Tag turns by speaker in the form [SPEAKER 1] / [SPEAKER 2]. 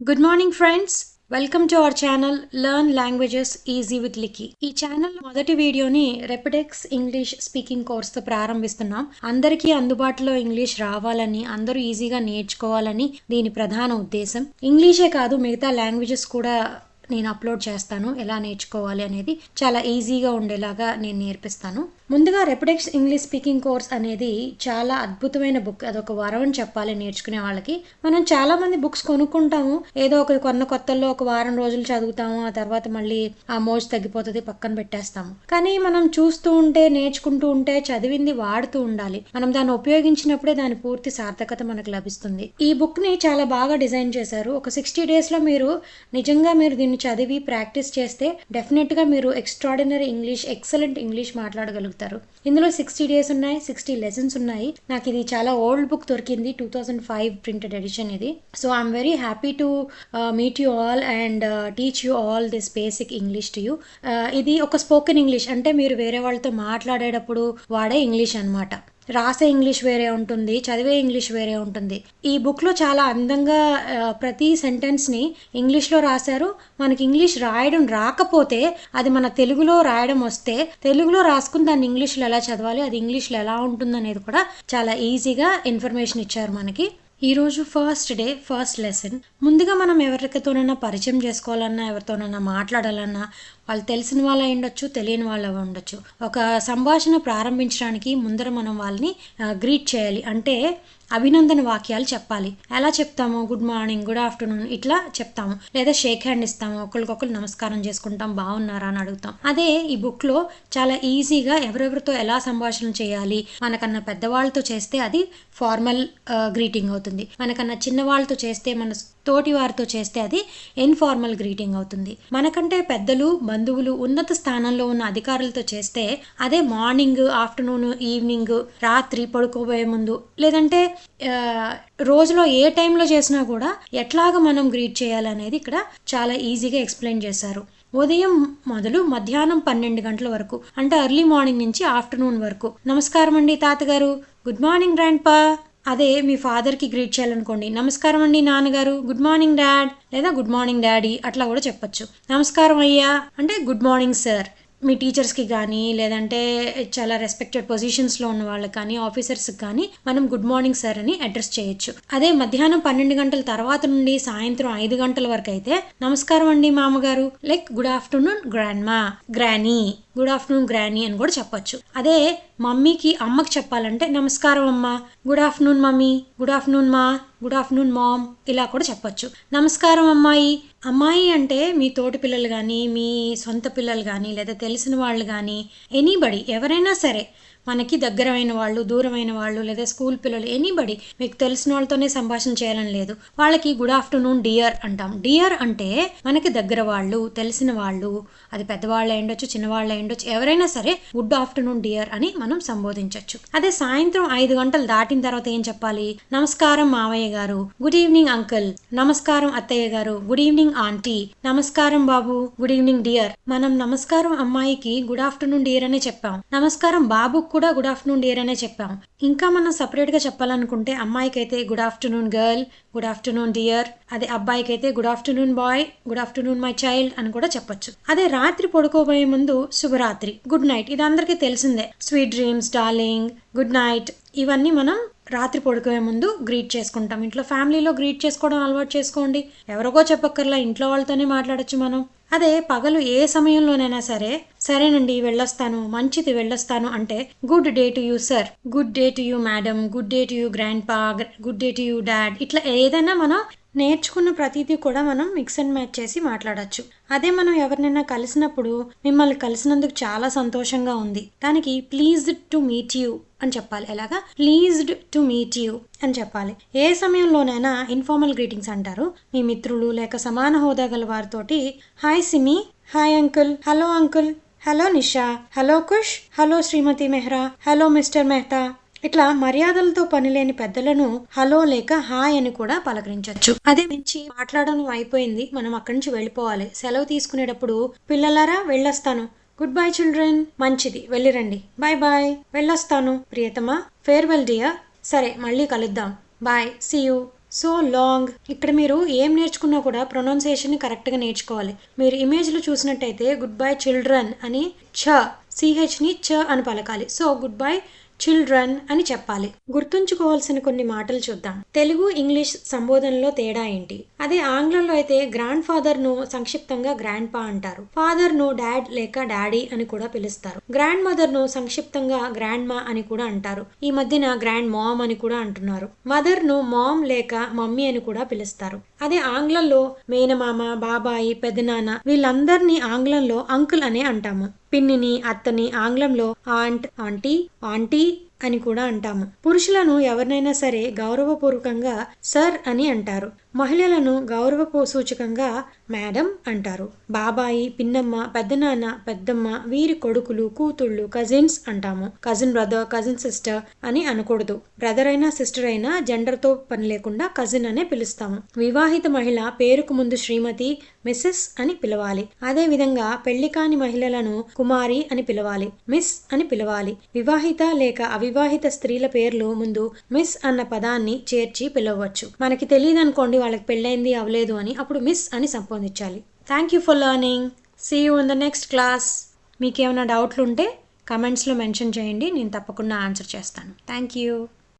[SPEAKER 1] Good morning friends welcome to our channel learn languages easy with లికి ఈ channel మొదటి వీడియోని Rapidex English speaking కోర్స్తో ప్రారంభిస్తున్నాం. అందరికీ అందుబాటులో ఇంగ్లీష్ రావాలని అందరూ ఈజీగా నేర్చుకోవాలని దీని ప్రధాన ఉద్దేశం. ఇంగ్లీషే కాదు మిగతా లాంగ్వేజెస్ కూడా నేను అప్లోడ్ చేస్తాను ఎలా నేర్చుకోవాలి అనేది చాలా ఈజీగా ఉండేలాగా నేను నేర్పిస్తాను. ముందుగా రెపిడెక్స్ ఇంగ్లీష్ స్పీకింగ్ కోర్స్ అనేది చాలా అద్భుతమైన బుక్ అదొక వారం అని చెప్పాలి నేర్చుకునే వాళ్ళకి. మనం చాలా మంది బుక్స్ కొనుక్కుంటాము. ఏదో ఒక కొన్న కొత్తల్లో ఒక వారం రోజులు చదువుతాము. ఆ తర్వాత మళ్ళీ ఆ మోజు తగ్గిపోతుంది పక్కన పెట్టేస్తాము. కానీ మనం చూస్తూ ఉంటే నేర్చుకుంటూ ఉంటే చదివింది వాడుతూ ఉండాలి. మనం దాన్ని ఉపయోగించినప్పుడే దాని పూర్తి సార్థకత మనకు లభిస్తుంది. ఈ బుక్ని చాలా బాగా డిజైన్ చేశారు. ఒక సిక్స్టీ డేస్లో మీరు నిజంగా మీరు దీన్ని చదివి ప్రాక్టీస్ చేస్తే డెఫినెట్గా మీరు ఎక్స్ట్రాడినరీ ఇంగ్లీష్ ఎక్సలెంట్ ఇంగ్లీష్ మాట్లాడగలుగుతారు. ఇందులో సిక్స్టీ డేస్ ఉన్నాయి సిక్స్టీ లెసన్స్ ఉన్నాయి. నాకు ఇది చాలా ఓల్డ్ బుక్ దొరికింది two thousand five printed edition ఇది. So I'm very happy to meet you all and teach you all this basic English to you ఇది ఒక స్పోకెన్ ఇంగ్లీష్ అంటే మీరు వేరే వాళ్ళతో మాట్లాడేటప్పుడు వాడే ఇంగ్లీష్ అన్నమాట. రాసే ఇంగ్లీష్ వేరే ఉంటుంది చదివే ఇంగ్లీష్ వేరే ఉంటుంది. ఈ బుక్లో చాలా అందంగా ప్రతి సెంటెన్స్ని ఇంగ్లీష్లో రాశారు. మనకి ఇంగ్లీష్ రాయడం రాకపోతే అది మన తెలుగులో రాయడం వస్తే తెలుగులో రాసుకుని దాన్ని ఇంగ్లీష్లో ఎలా చదవాలి అది ఇంగ్లీష్లో ఎలా ఉంటుంది అనేది కూడా చాలా ఈజీగా ఇన్ఫర్మేషన్ ఇచ్చారు మనకి. ఈరోజు ఫస్ట్ డే ఫస్ట్ లెసన్ ముందుగా మనం ఎవరితోనైనా పరిచయం చేసుకోవాలన్నా ఎవరితోనైనా మాట్లాడాలన్నా వాళ్ళు తెలిసిన వాళ్ళు అయి ఉండొచ్చు తెలియని వాళ్ళు ఉండొచ్చు. ఒక సంభాషణ ప్రారంభించడానికి ముందర మనం వాళ్ళని గ్రీట్ చేయాలి. అంటే అభినందన వాక్యాలు చెప్పాలి. ఎలా చెప్తాము? గుడ్ మార్నింగ్ గుడ్ ఆఫ్టర్నూన్ ఇట్లా చెప్తాము. లేదా షేక్ హ్యాండ్ ఇస్తాము. ఒకరికొకరు నమస్కారం చేసుకుంటాం బాగున్నారా అని అడుగుతాం. అదే ఈ బుక్లో చాలా ఈజీగా ఎవరెవరితో ఎలా సంభాషణ చేయాలి? మనకన్నా పెద్దవాళ్ళతో చేస్తే అది ఫార్మల్ గ్రీటింగ్ అవుతుంది. మనకన్నా చిన్న వాళ్ళతో చేస్తే మన తోటి వారితో చేస్తే అది ఇన్ఫార్మల్ గ్రీటింగ్ అవుతుంది. మనకంటే పెద్దలు బంధువులు ఉన్నత స్థానంలో ఉన్న అధికారులతో చేస్తే అదే మార్నింగ్ ఆఫ్టర్నూన్ ఈవినింగ్ రాత్రి పడుకోబోయే ముందు లేదంటే రోజులో ఏ టైంలో చేసినా కూడా ఎట్లాగ మనం గ్రీట్ చేయాలనేది ఇక్కడ చాలా ఈజీగా ఎక్స్ప్లెయిన్ చేశారు. ఉదయం మొదలు మధ్యాహ్నం పన్నెండు గంటల వరకు అంటే అర్లీ మార్నింగ్ నుంచి ఆఫ్టర్నూన్ వరకు. నమస్కారం అండి తాతగారు. గుడ్ మార్నింగ్ గ్రాండ్ పా అదే మీ ఫాదర్కి గ్రీట్ చేయాలనుకోండి. నమస్కారం అండి నాన్నగారు. Good morning dad. లేదా గుడ్ మార్నింగ్ డాడీ అట్లా కూడా చెప్పొచ్చు. నమస్కారం అయ్యా. అంటే గుడ్ మార్నింగ్ సార్. మీ టీచర్స్కి కానీ లేదంటే చాలా రెస్పెక్టెడ్ పొజిషన్స్లో ఉన్న వాళ్ళకి కానీ ఆఫీసర్స్కి కానీ మనం గుడ్ మార్నింగ్ సార్ అని అడ్రస్ చేయొచ్చు. అదే మధ్యాహ్నం పన్నెండు గంటల తర్వాత నుండి సాయంత్రం ఐదు గంటల వరకు అయితే నమస్కారం అండి మామగారు. Like good afternoon grandma granny good afternoon granny అని కూడా చెప్పొచ్చు. అదే మమ్మీకి అమ్మకి చెప్పాలంటే నమస్కారం అమ్మ. Good afternoon mummy good afternoon ma good afternoon mom ఇలా కూడా చెప్పొచ్చు. నమస్కారం అమ్మాయి. అమ్మాయి అంటే మీ తోటి పిల్లలు కానీ మీ సొంత పిల్లలు కానీ లేదా తెలిసిన వాళ్ళు కానీ ఎనీబడి ఎవరైనా సరే మనకి దగ్గరమైన వాళ్ళు దూరమైన వాళ్ళు లేదా స్కూల్ పిల్లలు ఎనీబడి మీకు తెలిసిన వాళ్ళతోనే సంభాషణ చేయాలని లేదు. వాళ్ళకి గుడ్ ఆఫ్టర్నూన్ డియర్ అంటాం. డియర్ అంటే మనకి దగ్గర వాళ్ళు తెలిసిన వాళ్ళు అది పెద్దవాళ్ళు అయ్యుండొచ్చు చిన్నవాళ్ళు అయ్యుండొచ్చు ఎవరైనా సరే గుడ్ ఆఫ్టర్నూన్ డియర్ అని మనం సంబోధించవచ్చు అదే సాయంత్రం ఐదు గంటలు దాటిన తర్వాత ఏం చెప్పాలి? నమస్కారం మావయ్య గారు. గుడ్ ఈవినింగ్ అంకుల్ నమస్కారం అత్తయ్య గారు. గుడ్ ఈవినింగ్ ఆంటీ నమస్కారం బాబు. గుడ్ ఈవినింగ్ డియర్ మనం నమస్కారం అమ్మాయికి గుడ్ ఆఫ్టర్నూన్ డియర్ అనే చెప్పాం. నమస్కారం బాబు కూడా గుడ్ ఆఫ్టర్నూన్ డియర్ అనే చెప్పాం ఇంకా మనం సపరేట్గా చెప్పాలనుకుంటే అమ్మాయికి అయితే good afternoon girl good afternoon dear అదే అబ్బాయికి అయితే good afternoon boy good afternoon my child అని కూడా చెప్పొచ్చు. అదే రాత్రి పడుకోబోయే ముందు శుభరాత్రి గుడ్ నైట్ ఇది అందరికీ తెలిసిందే. Sweet dreams darling good night ఇవన్నీ మనం రాత్రి పడుకునే ముందు గ్రీట్ చేసుకుంటాం. ఇంట్లో ఫ్యామిలీలో గ్రీట్ చేసుకోవడం అలవాటు చేసుకోండి. ఎవరికో చెప్పక్కర్లా ఇంట్లో వాళ్ళతోనే మాట్లాడొచ్చు మనం. అదే పగలు ఏ సమయంలోనైనా సరే సరేనండి వెళ్ళొస్తాను మంచిది వెళ్ళొస్తాను అంటే good day to you sir. Good day to you madam. Good day to you grandpa good day to you dad. ఇట్లా ఏదైనా మనం నేర్చుకున్న ప్రతిదీ కూడా మనం మిక్స్ అండ్ మ్యాచ్ చేసి మాట్లాడచ్చు. అదే మనం ఎవరినైనా కలిసినప్పుడు మిమ్మల్ని కలిసినందుకు చాలా సంతోషంగా ఉంది. దానికి ప్లీజ్డ్ టు మీట్ యూ అని చెప్పాలి. ఎలాగా? ప్లీజ్డ్ టు మీట్ యూ అని చెప్పాలి. ఏ సమయంలోనైనా ఇన్ఫార్మల్ గ్రీటింగ్స్ అంటారు. మీ మిత్రులు లేక సమాన హోదా గల వారితోటి hi Simi hi uncle hello uncle hello Nisha hello Kush hello Shrimati Mehra hello mister Mehta ఇట్లా మర్యాదలతో పనిలేని పెద్దలను హలో లేక హాయ్ అని కూడా పలకరించవచ్చు అదే మించి మాట్లాడడం అయిపోయింది. మనం అక్కడి నుంచి వెళ్ళిపోవాలి. సెలవు తీసుకునేటప్పుడు పిల్లలారా వెళ్ళొస్తాను. Good bye children. మంచిది. వెళ్ళిరండి. బాయ్ బాయ్ వెళ్ళొస్తాను. ప్రియతమా. Farewell dear. సరే మళ్ళీ కలుద్దాం. Bye. See you. So long. ఇక్కడ మీరు ఏం నేర్చుకున్నా కూడా ప్రొనౌన్సియేషన్ కరెక్ట్గా నేర్చుకోవాలి. మీరు ఇమేజ్లో చూసినట్టయితే గుడ్ బై చిల్డ్రన్ అని ఛ సిహెచ్ని చ అని పలకాలి. సో గుడ్ బై చిల్డ్రన్ అని చెప్పాలి. గుర్తుంచుకోవాల్సిన కొన్ని మాటలు చూద్దాం. తెలుగు ఇంగ్లీష్ సంబోధనలో తేడా ఏంటి? అదే ఆంగ్లంలో అయితే గ్రాండ్ ఫాదర్ను సంక్షిప్తంగా గ్రాండ్ పా అంటారు. ఫాదర్ను డాడ్ లేక డాడీ అని కూడా పిలుస్తారు. గ్రాండ్ మదర్ను సంక్షిప్తంగా గ్రాండ్ మా అని కూడా అంటారు. ఈ మధ్యన గ్రాండ్ మామ్ అని కూడా అంటున్నారు. మదర్ను మామ్ లేక మమ్మీ అని కూడా పిలుస్తారు. అదే ఆంగ్లంలో మేనమామ బాబాయి పెదనాన్న వీళ్ళందరినీ ఆంగ్లంలో అంకుల్ అనే అంటాము. పిన్నిని అత్తని ఆంగ్లంలో ఆంట్ ఆంటీ ఆంటీ అని కూడా అంటాము. పురుషులను ఎవరినైనా సరే గౌరవపూర్వకంగా సర్ అని అంటారు. మహిళలను గౌరవ సూచకంగా మేడం అంటారు. బాబాయి పిన్నమ్మ పెద్దనాన్న పెద్దమ్మ వీరి కొడుకులు కూతుళ్ళు కజిన్స్ అంటాము. కజిన్ బ్రదర్ కజిన్ సిస్టర్ అని అనకూడదు. బ్రదర్ అయినా సిస్టర్ అయినా జెండర్తో పని లేకుండా కజిన్ అనే పిలుస్తాము. వివాహిత మహిళ పేరుకు ముందు శ్రీమతి మిస్సెస్ అని పిలవాలి. అదే విధంగా పెళ్ళి కాని మహిళలను కుమారి అని పిలవాలి. మిస్ అని పిలవాలి. వివాహిత లేక అవివాహిత స్త్రీల పేర్లు ముందు మిస్ అన్న పదాన్ని చేర్చి పిలవచ్చు. మనకి తెలియదు అనుకోండి వాళ్ళకి పెళ్ళైంది అవ్వలేదు అని అప్పుడు మిస్ అని సంపాదించాలి thank you for learning see you in the next class మీకేమైనా డౌట్లు ఉంటే కమెంట్స్లో మెన్షన్ చేయండి నేను తప్పకుండా ఆన్సర్ చేస్తాను. Thank you